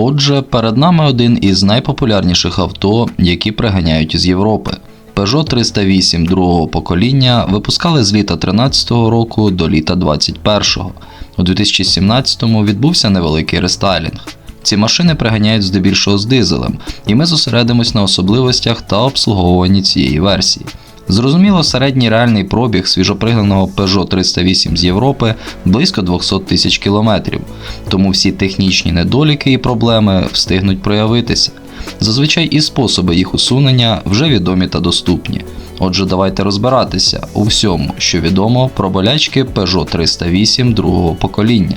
Отже, перед нами один із найпопулярніших авто, які приганяють з Європи. Peugeot 308 другого покоління випускали з літа 13-го року до літа 21-го. У 2017-му відбувся невеликий рестайлінг. Ці машини приганяють здебільшого з дизелем, і ми зосередимось на особливостях та обслуговуванні цієї версії. Зрозуміло, середній реальний пробіг свіжопригнаного Peugeot 308 з Європи близько 200 тисяч кілометрів, тому всі технічні недоліки і проблеми встигнуть проявитися. Зазвичай і способи їх усунення вже відомі та доступні. Отже, давайте розбиратися у всьому, що відомо про болячки Peugeot 308 другого покоління.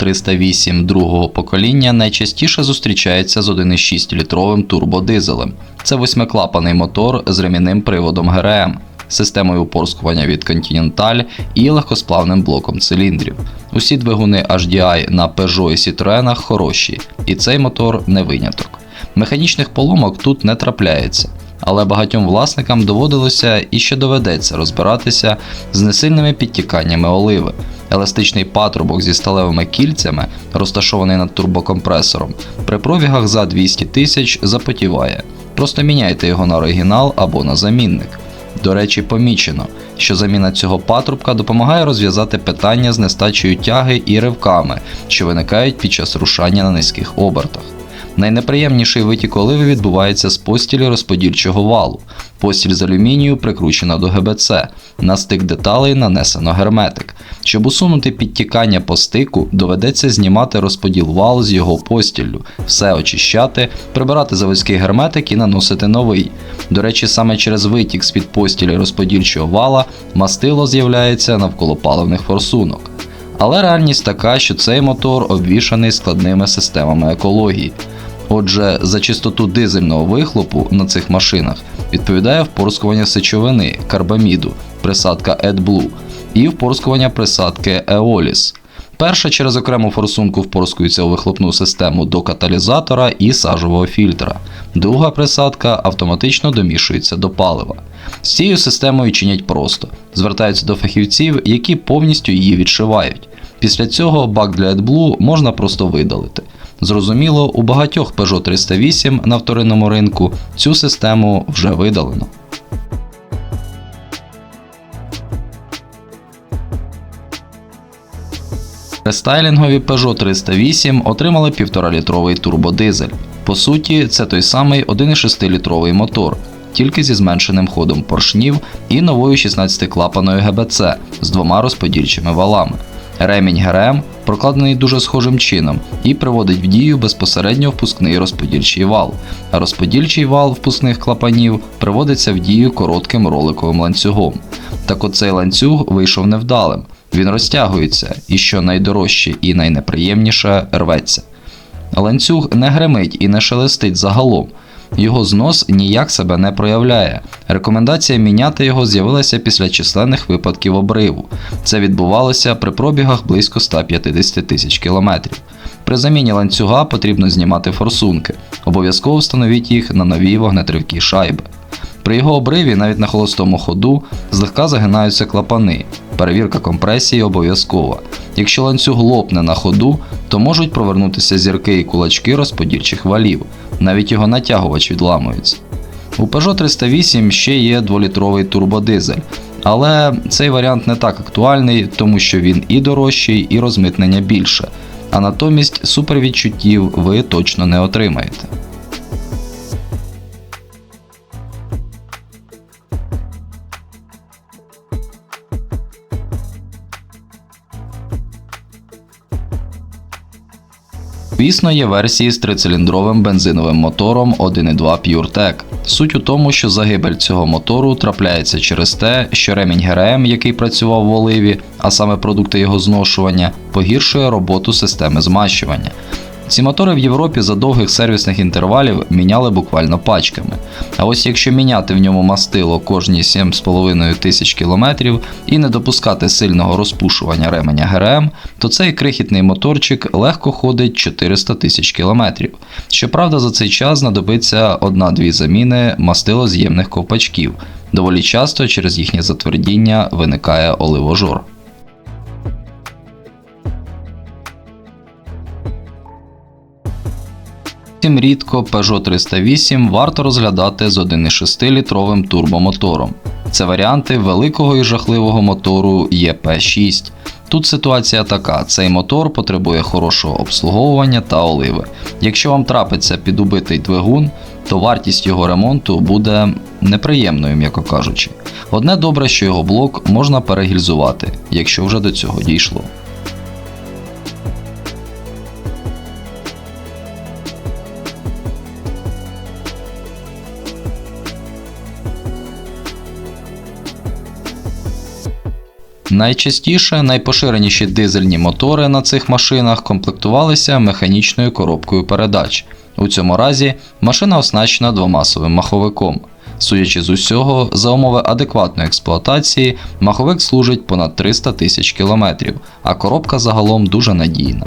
308 другого покоління найчастіше зустрічається з 1,6 літровим турбодизелем. Це восьмиклапаний мотор з ремінним приводом ГРМ, системою упорскування від Continental і легкосплавним блоком циліндрів. Усі двигуни HDI на Peugeot і Citroën хороші, і цей мотор не виняток. Механічних поломок тут не трапляється. Але багатьом власникам доводилося і ще доведеться розбиратися з несильними підтіканнями оливи. Еластичний патрубок зі сталевими кільцями, розташований над турбокомпресором, при пробігах за 200 тисяч запотіває. Просто міняйте його на оригінал або на замінник. До речі, помічено, що заміна цього патрубка допомагає розв'язати питання з нестачею тяги і ривками, що виникають під час рушання на низьких обертах. Найнеприємніший витік оливи відбувається з постілі розподільчого валу. Постіль з алюмінію прикручена до ГБЦ, на стик деталей нанесено герметик. Щоб усунути підтікання по стику, доведеться знімати розподіл валу з його постіллю, все очищати, прибирати заводський герметик і наносити новий. До речі, саме через витік з-під постілі розподільчого вала мастило з'являється навколо паливних форсунок. Але реальність така, що цей мотор обвішаний складними системами екології. Отже, за чистоту дизельного вихлопу на цих машинах відповідає впорскування сечовини карбаміду, присадка AdBlue, і впорскування присадки Eolis. Перша через окрему форсунку впорскується у вихлопну систему до каталізатора і сажового фільтра. Друга присадка автоматично домішується до палива. З цією системою чинять просто, звертаються до фахівців, які повністю її відшивають. Після цього бак для AdBlue можна просто видалити. Зрозуміло, у багатьох Peugeot 308 на вторинному ринку цю систему вже видалено. Рестайлінгові Peugeot 308 отримали 1,5-літровий турбодизель. По суті, це той самий 1,6-літровий мотор, тільки зі зменшеним ходом поршнів і новою 16-клапаною ГБЦ з двома розподільчими валами. Ремінь ГРМ прокладений дуже схожим чином і приводить в дію безпосередньо впускний розподільчий вал. А розподільчий вал впускних клапанів приводиться в дію коротким роликовим ланцюгом. Так оцей ланцюг вийшов невдалим. Він розтягується і, що найдорожче і найнеприємніше, рветься. Ланцюг не гремить і не шелестить загалом. Його знос ніяк себе не проявляє. Рекомендація міняти його з'явилася після численних випадків обриву. Це відбувалося при пробігах близько 150 тисяч кілометрів. При заміні ланцюга потрібно знімати форсунки. Обов'язково встановіть їх на нові вогнетривкі шайби. При його обриві навіть на холостому ходу злегка загинаються клапани. Перевірка компресії обов'язкова. Якщо ланцюг лопне на ходу, то можуть провернутися зірки і кулачки розподільчих валів, навіть його натягувач відламується. У Peugeot 308 ще є 2-літровий турбодизель, але цей варіант не так актуальний, тому що він і дорожчий, і розмитнення більше. А натомість супервідчуттів ви точно не отримаєте. Звісно, є версії з трициліндровим бензиновим мотором 1.2 PureTech. Суть у тому, що загибель цього мотору трапляється через те, що ремінь ГРМ, який працював в оливі, а саме продукти його зношування, погіршує роботу системи змащування. Ці мотори в Європі за довгих сервісних інтервалів міняли буквально пачками. А ось якщо міняти в ньому мастило кожні 7,5 тисяч кілометрів і не допускати сильного розпушування ременя ГРМ, то цей крихітний моторчик легко ходить 400 тисяч кілометрів. Щоправда, за цей час знадобиться одна-дві заміни мастилоз'ємних ковпачків. Доволі часто через їхнє затвердіння виникає оливожор. Втім, рідко Peugeot 308 варто розглядати з 1,6-літровим турбомотором. Це варіанти великого і жахливого мотору ЄП6. Тут ситуація така: цей мотор потребує хорошого обслуговування та оливи. Якщо вам трапиться підубитий двигун, то вартість його ремонту буде неприємною, м'яко кажучи. Одне добре, що його блок можна перегільзувати, якщо вже до цього дійшло. Найчастіше найпоширеніші дизельні мотори на цих машинах комплектувалися механічною коробкою передач. У цьому разі машина оснащена двомасовим маховиком. Судячи з усього, за умови адекватної експлуатації, маховик служить понад 300 тисяч кілометрів, а коробка загалом дуже надійна.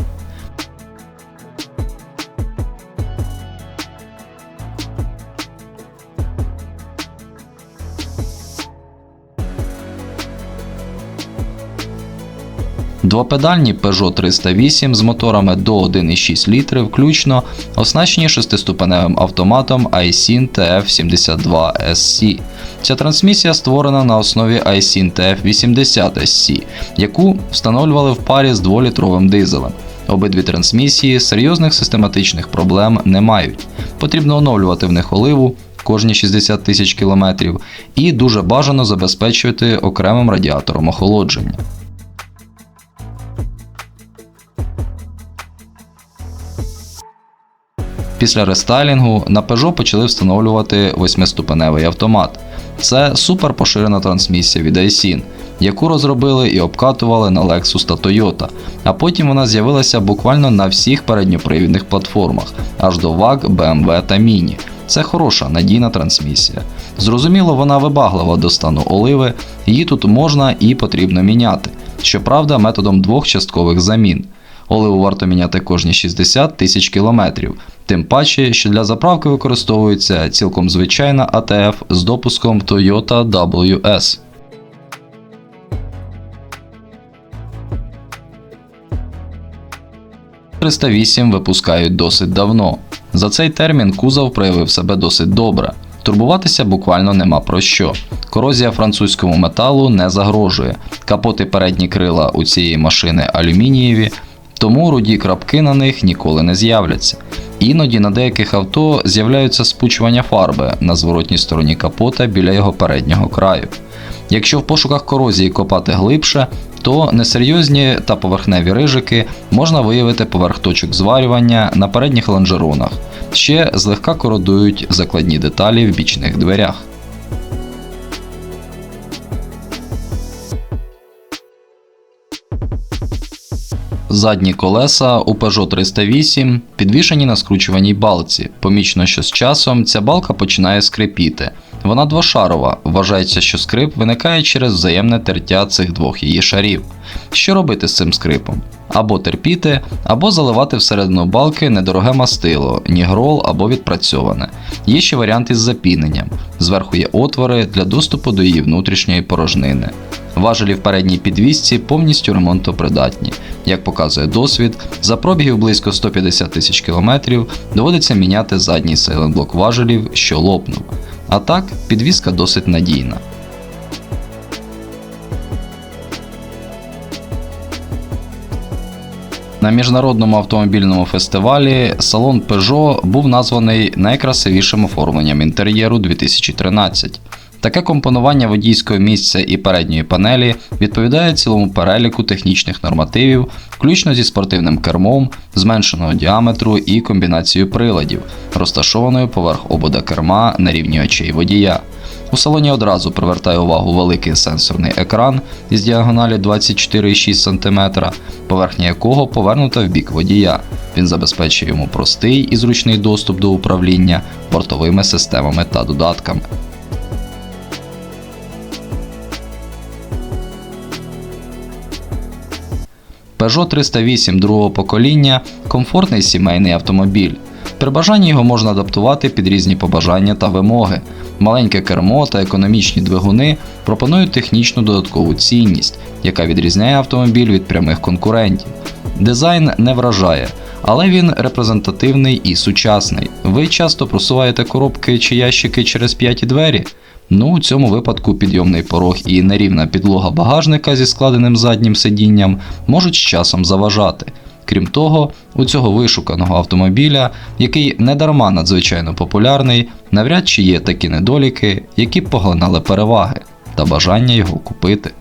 Двопедальні Peugeot 308 з моторами до 1,6 літри включно оснащені шестиступеневим автоматом iSyn TF72 SC. Ця трансмісія створена на основі iSyn TF80 SC, яку встановлювали в парі з 2-літровим дизелем. Обидві трансмісії серйозних систематичних проблем не мають. Потрібно оновлювати в них оливу кожні 60 тисяч кілометрів і дуже бажано забезпечувати окремим радіатором охолодження. Після рестайлінгу на Peugeot почали встановлювати восьмиступеневий автомат. Це супер поширена трансмісія від iSyn, яку розробили і обкатували на Lexus та Toyota, а потім вона з'явилася буквально на всіх передньопривідних платформах, аж до VAG, BMW та Mini. Це хороша надійна трансмісія. Зрозуміло, вона вибаглива до стану оливи, її тут можна і потрібно міняти. Щоправда, методом двох часткових замін. Оливу варто міняти кожні 60 тисяч кілометрів, тим паче, що для заправки використовується цілком звичайна АТФ з допуском Toyota WS. «308» випускають досить давно. За цей термін кузов проявив себе досить добре. Турбуватися буквально нема про що. Корозія французькому металу не загрожує. Капоти передні крила у цієї машини алюмінієві, тому руді крапки на них ніколи не з'являться. Іноді на деяких авто з'являються спучування фарби на зворотній стороні капота біля його переднього краю. Якщо в пошуках корозії копати глибше, то несерйозні та поверхневі рижики можна виявити поверх точок зварювання на передніх лонжеронах, ще злегка кородують закладні деталі в бічних дверях. Задні колеса у Peugeot 308 підвішені на скручуваній балці. Помічно, що з часом ця балка починає скрипіти. Вона двошарова, вважається, що скрип виникає через взаємне тертя цих двох її шарів. Що робити з цим скрипом? Або терпіти, або заливати всередину балки недороге мастило, нігрол або відпрацьоване. Є ще варіант із запіненням. Зверху є отвори для доступу до її внутрішньої порожнини. Важелі в передній підвісці повністю ремонтопридатні. Як показує досвід, за пробігів близько 150 тисяч кілометрів доводиться міняти задній сейленблок важелів, що лопнув. А так, підвізка досить надійна. На міжнародному автомобільному фестивалі салон Peugeot був названий найкрасивішим оформленням інтер'єру 2013. Таке компонування водійського місця і передньої панелі відповідає цілому переліку технічних нормативів, включно зі спортивним кермом, зменшеного діаметру і комбінацією приладів, розташованою поверх обода керма на рівні очей водія. У салоні одразу привертає увагу великий сенсорний екран із діагоналі 24,6 см, поверхня якого повернута в бік водія. Він забезпечує йому простий і зручний доступ до управління бортовими системами та додатками. Peugeot 308 другого покоління комфортний сімейний автомобіль. При бажанні його можна адаптувати під різні побажання та вимоги. Маленьке кермо та економічні двигуни пропонують технічну додаткову цінність, яка відрізняє автомобіль від прямих конкурентів. Дизайн не вражає, але він репрезентативний і сучасний. Ви часто просуваєте коробки чи ящики через п'яті двері. Ну, у цьому випадку підйомний порог і нерівна підлога багажника зі складеним заднім сидінням можуть з часом заважати. Крім того, у цього вишуканого автомобіля, який недарма надзвичайно популярний, навряд чи є такі недоліки, які б поглинали переваги та бажання його купити.